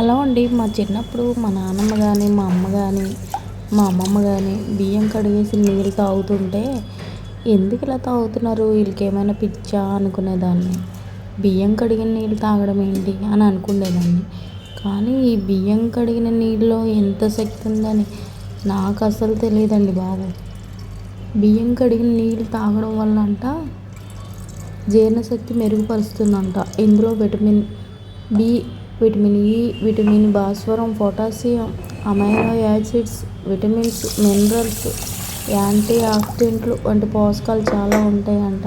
Hello అండి. మా చిన్నప్పుడు మా నాన్నమ్మ కానీ మా అమ్మ కానీ మా అమ్మమ్మ కానీ బియ్యం కడిగేసి నీళ్ళు తాగుతుంటే ఎందుకు ఇలా తాగుతున్నారు? వీళ్ళకి ఏమైనా పిచ్చా అనుకునేదాన్ని. బియ్యం కడిగిన నీళ్ళు తాగడం ఏంటి అని అనుకునేదాన్ని కానీ ఈ బియ్యం కడిగిన నీళ్ళలో ఎంత శక్తి ఉందని నాకు అసలు తెలియదండి బాబు. బియ్యం కడిగిన నీళ్ళు తాగడం వల్ల అంట జీర్ణశక్తి మెరుగుపరుస్తుందంట. ఇందులో vitamin B vitamin E vitamin భాస్వరం potassium amino acids vitamins minerals anti ఆక్సిడెంట్లు వంటి పోషకాలు చాలా ఉంటాయంట.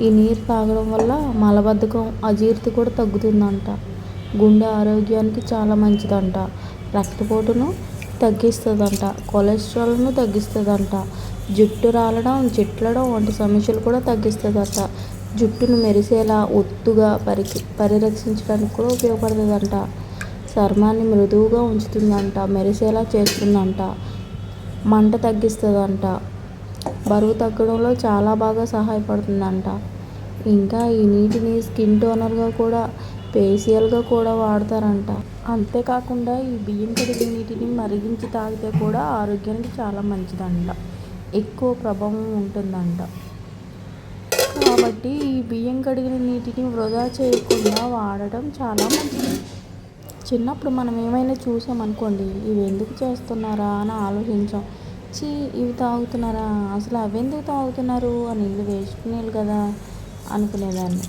ఈ నీరు తాగడం వల్ల మలబద్ధకం అజీర్తి కూడా తగ్గుతుందంట. గుండె ఆరోగ్యానికి చాలా మంచిదంట. రక్తపోటును తగ్గిస్తుందంట. కొలెస్ట్రాల్ను తగ్గిస్తుందంట. జుట్టు రాలడం చిట్లడం వంటి సమస్యలు కూడా తగ్గిస్తుందట. జుట్టును మెరిసేలా ఒత్తుగా పరి పరిరక్షించడానికి కూడా ఉపయోగపడుతుందంట. చర్మాన్ని మృదువుగా ఉంచుతుందంట మెరిసేలా చేస్తుందంట మంట తగ్గిస్తుందంట. బరువు తగ్గడంలో చాలా బాగా సహాయపడుతుందంట. ఇంకా ఈ నీటిని స్కిన్ టోనర్గా కూడా ఫేషియల్గా కూడా వాడతారంట. అంతేకాకుండా ఈ బియ్యం కడిగి నీటిని మరిగించి తాగితే కూడా ఆరోగ్యానికి చాలా మంచిదంట. ఎక్కువ ప్రభావం ఉంటుందంట. కాబట్టి ఈ బియ్యం కడిగిన నీటిని వృధా చేయకుండా వాడటం చాలా మంచిది. చిన్నప్పుడు మనం ఏమైనా చూసామనుకోండి ఇవి ఎందుకు చేస్తున్నారా? అని ఆలోచించాం. చీ ఇవి తాగుతున్నారా? అసలు అవి ఎందుకు తాగుతున్నారు? ఆ నీళ్ళు వేస్ట్ కదా అనుకునేదాన్ని.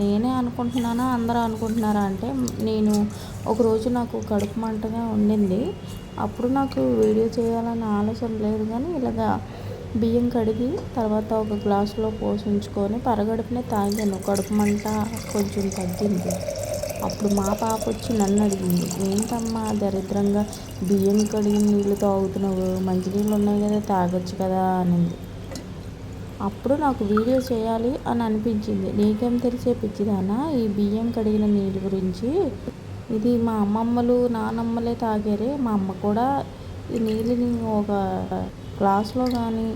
నేనే అనుకుంటున్నానా? అందరూ అనుకుంటున్నారా? అంటే నేను ఒకరోజు నాకు కడుపు మంటగా ఉండింది. అప్పుడు నాకు వీడియో చేయాలన్న ఆలోచన లేదు కానీ ఇలాగా బియ్యం కడిగి తర్వాత ఒక గ్లాసులో పోషించుకొని పరగడుపునే తాగాను. కడుపు మంట కొంచెం తగ్గింది. అప్పుడు మా పాప వచ్చి నన్ను అడిగింది ఏంటమ్మా దరిద్రంగా బియ్యం కడిగిన నీళ్ళు తాగుతున్నావు? మంచినీళ్ళు ఉన్నాయి కదా తాగొచ్చు కదా అనింది. అప్పుడు నాకు వీడియో చేయాలి అని అనిపించింది. నీకేం తెలిసే పిచ్చిదానా? ఈ బియ్యం కడిగిన నీళ్ళ గురించి. ఇది మా అమ్మమ్మలు నానమ్మలే తాగారే. మా అమ్మ కూడా ఈ నీళ్ళని ఒక గ్లాస్లో కానీ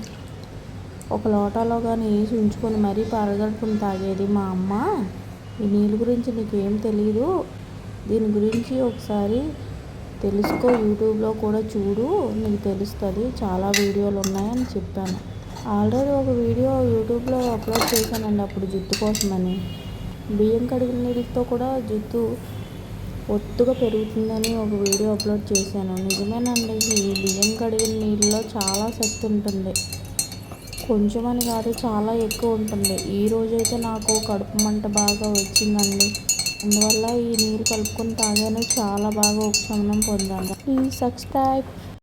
ఒక లోటాలో కానీ వేసి ఉంచుకొని మరీ పరగడుపుని తాగేది మా అమ్మ. ఈ నీళ్ళ గురించి నీకేం తెలియదు దీని గురించి ఒకసారి తెలుసుకో యూట్యూబ్లో కూడా చూడు. నీకు తెలుస్తుంది. చాలా వీడియోలు ఉన్నాయని చెప్పాను. ఆల్రెడీ ఒక వీడియో యూట్యూబ్లో అప్లోడ్ చేశానండి అప్పుడు జుట్టు కోసమని. బియ్యం కడిగిన నీళ్ళతో కూడా జుట్టు ఒత్తుగా పెరుగుతుందని ఒక వీడియో అప్లోడ్ చేశాను. నిజమేనండి ఈ బియ్యం కడిగిన నీళ్ళలో చాలా శక్తి ఉంటుంది. కొంచెం అని కాదు చాలా ఎక్కువ ఉంటుంది. ఈ రోజైతే నాకు కడుపు మంట బాగా వచ్చిందండి. అందువల్ల ఈ నీరు కలుపుకొని తాగాను చాలా బాగా ఉపశమనం పొందాను. Please subscribe.